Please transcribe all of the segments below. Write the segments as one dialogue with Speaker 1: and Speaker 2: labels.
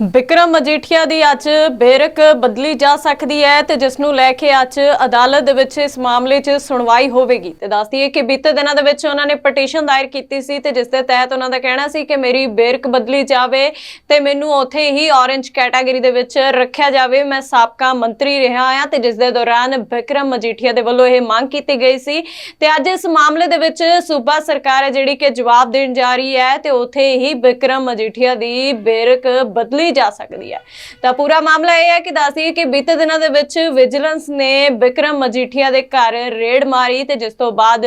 Speaker 1: ਬਿਕਰਮ ਮਜੀਠੀਆ ਦੀ ਅੱਜ ਬੇਰਕ ਬਦਲੀ ਜਾ ਸਕਦੀ ਹੈ ਤੇ ਜਿਸ ਨੂੰ ਲੈ ਕੇ ਅੱਜ ਅਦਾਲਤ ਦੇ ਵਿੱਚ ਇਸ ਮਾਮਲੇ 'ਚ ਸੁਣਵਾਈ ਹੋਵੇਗੀ। ਤੇ ਦੱਸਦੀ ਹੈ ਕਿ ਬੀਤੇ ਦਿਨਾਂ ਦੇ ਵਿੱਚ ਉਹਨਾਂ ਨੇ ਪਟੀਸ਼ਨ ਦਾਇਰ ਕੀਤੀ ਸੀ ਤੇ ਜਿਸ ਦੇ ਤਹਿਤ ਉਹਨਾਂ ਦਾ ਕਹਿਣਾ ਸੀ ਕਿ ਮੇਰੀ ਬੇਰਕ ਬਦਲੀ ਜਾਵੇ ਤੇ ਮੈਨੂੰ ਉੱਥੇ ਹੀ ਔਰੇਂਜ ਕੈਟਾਗਰੀ ਦੇ ਵਿੱਚ ਰੱਖਿਆ ਜਾਵੇ। ਮੈਂ ਸਾਬਕਾ ਮੰਤਰੀ ਰਿਹਾ ਆ ਤੇ ਜਿਸ ਦੇ ਦੌਰਾਨ ਬਿਕਰਮ ਮਜੀਠੀਆ ਦੇ ਵੱਲੋਂ ਇਹ ਮੰਗ ਕੀਤੀ ਗਈ ਸੀ। ਤੇ ਅੱਜ ਇਸ ਮਾਮਲੇ ਦੇ ਵਿੱਚ ਸੂਬਾ ਸਰਕਾਰ ਹੈ ਜਿਹੜੀ ਕਿ ਜਵਾਬ ਦੇਣ ਜਾ ਰਹੀ ਹੈ ਤੇ ਉੱਥੇ ਹੀ ਬਿਕਰਮ ਮਜੀਠੀਆ ਦੀ ਬੇਰਕ ਬਦਲੀ ਜਾ ਸਕਦੀ ਹੈ। ਤਾਂ ਪੂਰਾ ਮਾਮਲਾ ਇਹ ਹੈ ਕਿ ਦੱਸਦੀਏ ਕਿ ਬੀਤੇ ਦਿਨਾਂ ਦੇ ਵਿੱਚ ਵਿਜੀਲੈਂਸ ਨੇ ਬਿਕਰਮ ਮਜੀਠੀਆ ਦੇ ਘਰ ਰੇਡ ਮਾਰੀ ਤੇ ਜਿਸ ਤੋਂ ਬਾਅਦ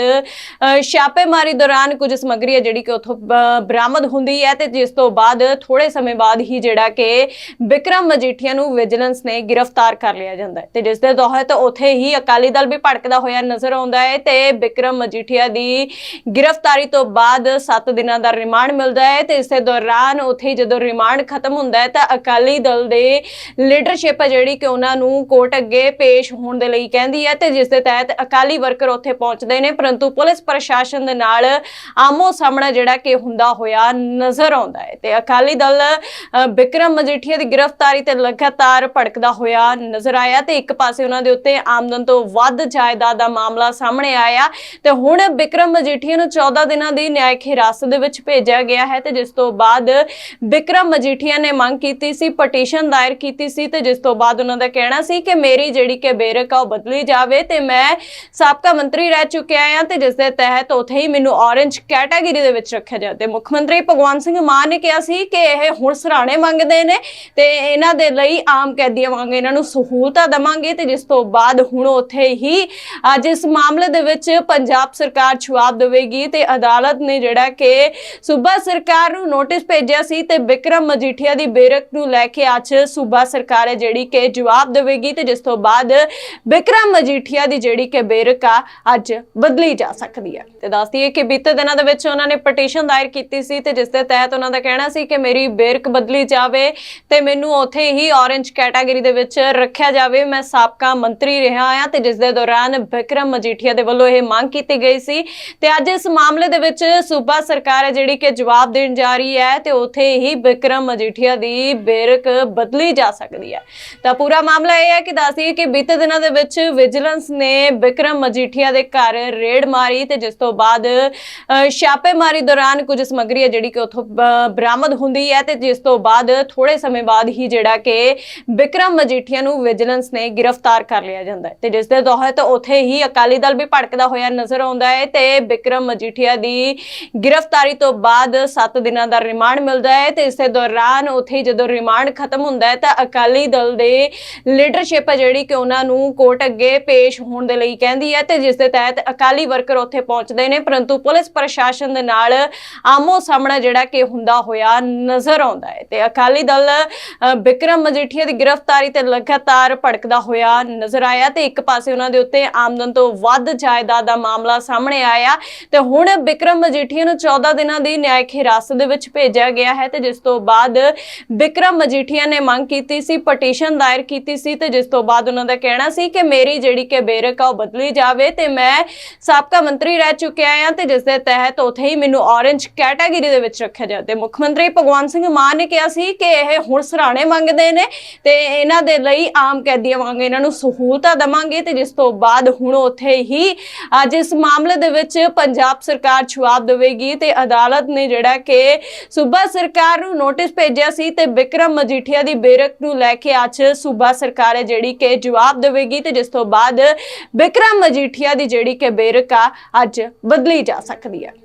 Speaker 1: ਛਾਪੇਮਾਰੀ ਦੌਰਾਨ ਕੁਝ ਸਮੱਗਰੀ ਹੈ ਜਿਹੜੀ ਕਿ ਉੱਥੋਂ ਬਰਾਮਦ ਹੁੰਦੀ ਹੈ ਤੇ ਜਿਸ ਤੋਂ ਬਾਅਦ ਥੋੜੇ ਸਮੇਂ ਬਾਅਦ ਹੀ ਜਿਹੜਾ ਕਿ ਬਿਕਰਮ ਮਜੀਠੀਆ ਨੂੰ ਵਿਜੀਲੈਂਸ ਨੇ ਗ੍ਰਿਫਤਾਰ ਕਰ ਲਿਆ ਜਾਂਦਾ ਹੈ। ਤੇ ਜਿਸ ਦੇ ਤਹਿਤ ਉੱਥੇ ਹੀ ਅਕਾਲੀ ਦਲ ਵੀ ਭੜਕਦਾ ਹੋਇਆ ਨਜ਼ਰ ਆਉਂਦਾ ਹੈ ਤੇ ਬਿਕਰਮ ਮਜੀਠੀਆ ਦੀ ਗ੍ਰਿਫਤਾਰੀ ਤੋਂ ਬਾਅਦ 7 ਦਿਨਾਂ ਦਾ ਰਿਮਾਂਡ ਮਿਲਦਾ ਹੈ ਤੇ ਇਸੇ ਦੌਰਾਨ ਉੱਥੇ ਜਦੋਂ ਰਿਮਾਂਡ ਖਤਮ ਹੁੰਦਾ ਹੈ ਤਾਂ ਅਕਾਲੀ ਦਲ ਦੇ ਲੀਡਰਸ਼ਿਪ ਜਿਹੜੀ ਕਿ ਉਹਨਾਂ ਨੂੰ ਕੋਰਟ ਅੱਗੇ ਪੇਸ਼ ਹੋਣ ਦੇ ਲਈ ਕਹਿੰਦੀ ਹੈ ਤੇ ਜਿਸ ਦੇ ਤਹਿਤ ਅਕਾਲੀ ਵਰਕਰ ਉੱਥੇ ਪਹੁੰਚਦੇ ਨੇ ਪਰੰਤੂ ਪੁਲਿਸ ਪ੍ਰਸ਼ਾਸਨ ਦੇ ਨਾਲ ਆਮੋ ਸਾਹਮਣਾ ਜਿਹੜਾ ਕਿ ਹੁੰਦਾ ਹੋਇਆ ਨਜ਼ਰ ਆਉਂਦਾ ਹੈ ਤੇ ਅਕਾਲੀ ਦਲ ਅ, ਮਜੀਠੀਆ ਦੀ ਗ੍ਰਿਫਤਾਰੀ ਤੇ ਲਗਾਤਾਰ ਭੜਕਦਾ ਹੋਇਆ ਨਜ਼ਰ ਆਇਆ ਤੇ ਇੱਕ ਪਾਸੇ ਉਹਨਾਂ ਦੇ ਉੱਤੇ ਆਮਦਨ ਤੋਂ ਵੱਧ ਜਾਇਦਾਦ ਦਾ ਮਾਮਲਾ ਸਾਹਮਣੇ ਆਇਆ ਤੇ ਹੁਣ ਬਿਕਰਮ ਮਜੀਠੀਆ ਨੂੰ 14 ਦਿਨਾਂ ਦੀ ਨਿਆਇਕ ਹਿਰਾਸਤ ਦੇ ਵਿੱਚ ਭੇਜਿਆ ਗਿਆ ਹੈ ਤੇ ਜਿਸ ਤੋਂ ਬਾਅਦ ਬਿਕਰਮ ਮਜੀਠੀਆ ਨੇ ਮੰਗ ਕੀਤੀ ਸੀ ਪਟੀਸ਼ਨ ਦਾਇਰ ਕੀਤੀ ਸੀ ਤੇ ਜਿਸ ਤੋਂ ਬਾਅਦ ਉਹਨਾਂ ਦਾ ਕਹਿਣਾ ਸੀ ਕਿ ਮੇਰੀ ਜਿਹੜੀ ਕਿ ਬੇਰਕ ਆ ਉਹ ਬਦਲੀ ਜਾਵੇ ਤੇ ਮੈਂ ਸਾਬਕਾ ਮੰਤਰੀ ਰਹਿ ਚੁੱਕਿਆ ਹਾਂ ਤੇ ਜਿਸ ਦੇ ਤਹਿਤ ਉਥੇ ਹੀ ਮੈਨੂੰ ਔਰੇਂਜ ਕੈਟਾਗਰੀ ਦੇ ਵਿੱਚ ਰੱਖਿਆ ਜਾਵੇ ਮੁੱਖ ਮੰਤਰੀ ਭਗਵੰਤ ਸਿੰਘ ਮਾਨ ਨੇ ਕਿਹਾ ਸੀ ਕਿ ਇਹ ਹੁਣ ਸਰਾਣੇ ਮੰਗਦੇ ਨੇ ਤੇ ਇਹਨਾਂ ਦੇ ਲਈ ਆਮ ਕੈਦੀਆਂ ਵਾਂਗ ਇਹਨਾਂ ਨੂੰ ਸਹੂਲਤਾਂ ਦਵਾਂਗੇ ਤੇ ਜਿਸ ਤੋਂ ਬਾਅਦ ਹੁਣ ਉਥੇ ਹੀ, ਅੱਜ ਇਸ ਮਾਮਲੇ ਦੇ ਵਿੱਚ ਪੰਜਾਬ ਸਰਕਾਰ ਜਵਾਬ ਦੇਵੇਗੀ ਤੇ ਅਦਾਲਤ ਨੇ ਜਿਹੜਾ ਕਿ ਸੂਬਾ ਸਰਕਾਰ ਨੂੰ ਨੋਟਿਸ ਭੇਜਿਆ ਸੀ ਤੇ ਵਿਕਰਮ ਮਜੀਠੀਆ ਦੀ ਬੇਰਕ ਨੂੰ ਲੈ ਕੇ ਅੱਜ ਸੂਬਾ ਸਰਕਾਰ ਹੈ ਜਿਹੜੀ ਕਿ ਜਵਾਬ ਦੇਵੇਗੀ ਤੇ ਜਿਸ ਤੋਂ ਬਾਅਦ ਵਿਕਰਮ ਮਜੀਠੀਆ ਦੀ ਜਿਹੜੀ ਕਿ ਬੇਰਕ ਆ, ਅੱਜ ਬਦਲੀ ਜਾ ਸਕਦੀ ਹੈ। ਤੇ ਦੱਸਦੀ ਹੈ ਕਿ ਬੀਤੇ ਦਿਨਾਂ ਦੇ ਵਿੱਚ ਉਹਨਾਂ ਨੇ ਪਟੀਸ਼ਨ ਦਾਇਰ ਕੀਤੀ ਸੀ ਤੇ ਜਿਸ ਦੇ ਤਹਿਤ ਉਹਨਾਂ ਦਾ ਕਹਿਣਾ ਸੀ ਕਿ ਮੇਰੀ ਬੇਰਕ ਬਦਲੀ ਜਾਵੇ ਤੇ ਮੈਨੂੰ ਉੱਥੇ ਹੀ ਔਰੇਂਜ ਕੈਟਾਗਰੀ ਦੇ ਵਿੱਚ ਰੱਖਿਆ ਜਾਵੇ। ਮੈਂ ਸਾਬਕਾ ਮੰਤਰੀ ਰਿਹਾ ਆ ਤੇ ਜਿਸ ਦੇ ਦੌਰਾਨ ਬਿਕਰਮ ਮਜੀਠੀਆ ਦੇ ਵੱਲੋਂ ਇਹ ਮੰਗ ਕੀਤੀ ਗਈ ਸੀ। ਤੇ ਅੱਜ ਇਸ ਮਾਮਲੇ ਦੇ ਵਿੱਚ ਸੂਬਾ ਸਰਕਾਰ ਹੈ ਜਿਹੜੀ ਕਿ ਜਵਾਬ ਦੇਣ ਜਾ ਰਹੀ ਹੈ ਤੇ ਉੱਥੇ ਹੀ ਬਿਕਰਮ ਮਜੀਠੀਆ ਦੀ ਬੇਰਕ ਬਦਲੀ ਜਾ ਸਕਦੀ ਹੈ। ਤਾਂ ਪੂਰਾ ਮਾਮਲਾ ਇਹ ਹੈ ਕਿ ਦੱਸਦੀ ਕਿ ਬੀਤੇ ਦਿਨਾਂ ਦੇ ਵਿੱਚ ਵਿਜੀਲੈਂਸ ਨੇ ਵਿਕਰਮ ਮਜੀਠੀਆ ਦੇ ਘਰ ਰੇਡ ਮਾਰੀ ਤੇ ਜਿਸ ਤੋਂ ਬਾਅਦ ਛਾਪੇਮਾਰੀ ਦੌਰਾਨ ਕੁਝ ਸਮੱਗਰੀ ਹੈ ਜਿਹੜੀ ਕਿ ਉੱਥੋਂ ਬਰਾਮਦ ਹੁੰਦੀ ਹੈ ਤੇ ਜਿਸ ਤੋਂ ਬਾਅਦ ਥੋੜੇ ਸਮੇਂ ਬਾਅਦ ਹੀ ਜਿਹੜਾ ਕਿ ਵਿਕਰਮ ਮਜੀਠੀਆ ਨੂੰ ਵਿਜੀਲੈਂਸ ਨੇ ਗ੍ਰਿਫਤਾਰ ਕਰ ਲਿਆ ਜਾਂਦਾ ਹੈ। ਤੇ ਜਿਸ ਦੇ ਤਹਿਤ ਉੱਥੇ ਹੀ ਅਕਾਲੀ ਦਲ ਵੀ ਭੜਕਦਾ ਹੋਇਆ ਨਜ਼ਰ ਆਉਂਦਾ ਹੈ ਤੇ ਬਿਕਰਮ ਮਜੀਠੀਆ ਦੀ ਗ੍ਰਿਫਤਾਰੀ ਤੋਂ ਬਾਅਦ 7 ਦਿਨਾਂ ਦਾ ਰਿਮਾਂਡ ਮਿਲਦਾ ਹੈ ਤੇ ਇਸੇ ਦੌਰਾਨ ਉੱਥੇ ਜਦੋਂ ਰਿਮਾਂਡ ਖਤਮ ਹੁੰਦਾ ਹੈ ਤਾਂ ਅਕਾਲੀ ਦਲ ਦੇ ਲੀਡਰਸ਼ਿਪ ਹੈ ਜਿਹੜੀ ਕਿ ਉਹਨਾਂ ਨੂੰ ਕੋਰਟ ਅੱਗੇ ਪੇਸ਼ ਹੋਣ ਦੇ ਲਈ ਕਹਿੰਦੀ ਹੈ ਤੇ ਜਿਸ ਦੇ ਤਹਿਤ ਅਕਾਲੀ ਵਰਕਰ ਉੱਥੇ ਪਹੁੰਚਦੇ ਨੇ ਪਰੰਤੂ ਪੁਲਿਸ ਪ੍ਰਸ਼ਾਸਨ ਦੇ ਨਾਲ ਆਮੋ ਸਾਹਮਣਾ ਜਿਹੜਾ ਕਿ ਹੁੰਦਾ ਹੋਇਆ ਨਜ਼ਰ ਆਉਂਦਾ ਹੈ ਤੇ ਅਕਾਲੀ ਦਲ ਅ, ਮਜੀਠੀਆ ਦੀ ਗ੍ਰਿਫਤਾਰੀ ਤੇ ਲਗਾਤਾਰ ਭੜਕਦਾ ਹੋਇਆ ਨਜ਼ਰ ਆਇਆ ਤੇ ਇੱਕ ਪਾਸੇ ਉਹਨਾਂ ਦੇ ਉੱਤੇ ਆਮਦਨ ਤੋਂ ਵੱਧ ਜਾਇਦਾਦ ਦਾ ਮਾਮਲਾ ਸਾਹਮਣੇ ਆਇਆ ਤੇ ਹੁਣ ਬਿਕਰਮ ਮਜੀਠੀਆ ਨੂੰ 14 ਦਿਨਾਂ ਦੀ ਨਿਆਇਕ ਹਿਰਾਸਤ ਦੇ ਵਿੱਚ ਭੇਜਿਆ ਗਿਆ ਹੈ ਤੇ ਜਿਸ ਤੋਂ ਬਾਅਦ ਵਿਕਰਮ ਮਜੀਠੀਆ ਨੇ ਮੰਗ ਕੀਤੀ ਸੀ ਪਟੀਸ਼ਨ ਦਾਇਰ ਕੀਤੀ ਸੀ ਤੇ ਜਿਸ ਤੋਂ ਬਾਅਦ ਉਹਨਾਂ ਦਾ ਕਹਿਣਾ ਸੀ ਕਿ ਮੇਰੀ ਜਿਹੜੀ ਕਿ ਬੇਰਕ ਆ ਉਹ ਬਦਲੀ ਜਾਵੇ ਤੇ ਮੈਂ ਸਾਬਕਾ ਮੰਤਰੀ ਰਹਿ ਚੁੱਕਿਆ ਹਾਂ ਤੇ ਜਿਸ ਦੇ ਤਹਿਤ ਉਥੇ ਹੀ ਮੈਨੂੰ ਔਰੇਂਜ ਕੈਟਾਗਰੀ ਦੇ ਵਿੱਚ ਰੱਖਿਆ ਜਾਵੇ। ਤੇ ਮੁੱਖ ਮੰਤਰੀ ਭਗਵੰਤ ਸਿੰਘ ਮਾਨ ਨੇ ਕਿਹਾ ਸੀ ਕਿ ਇਹ ਹੁਣ ਸਰਾਣੇ ਮੰਗਦੇ ਨੇ ਤੇ ਇਹਨਾਂ ਦੇ ਲਈ ਆਮ ਕੈਦੀਆਂ ਵਾਂਗ ਇਹਨਾਂ ਨੂੰ ਸਹੂਲਤਾਂ ਦਵਾਂਗੇ ਤੇ ਜਿਸ ਤੋਂ ਬਾਅਦ ਹੁਣ ਉਥੇ ਹੀ, ਅੱਜ ਇਸ ਮਾਮਲੇ ਦੇ ਵਿੱਚ ਪੰਜਾਬ ਸਰਕਾਰ ਜਵਾਬ ਦੇਵੇਗੀ ਤੇ ਅਦਾਲਤ ਨੇ ਜਿਹੜਾ ਕਿ ਸੂਬਾ ਸਰਕਾਰ ਨੂੰ ਨੋਟਿਸ ਭੇਜਿਆ ਸੀ ਤੇ ਵਿਕਰਮ ਮਜੀਠੀਆ ਦੀ ਬੇਰਕ ਨੂੰ ਲੈ ਕੇ ਅੱਜ ਸੂਬਾ ਸਰਕਾਰ ਹੈ ਜਿਹੜੀ ਕਿ ਜਵਾਬ ਦੇਵੇਗੀ ਤੇ ਜਿਸ ਤੋਂ ਬਾਅਦ ਵਿਕਰਮ ਮਜੀਠੀਆ ਦੀ ਜਿਹੜੀ ਕਿ ਬੇਰਕ ਆ, ਅੱਜ ਬਦਲੀ ਜਾ ਸਕਦੀ ਹੈ।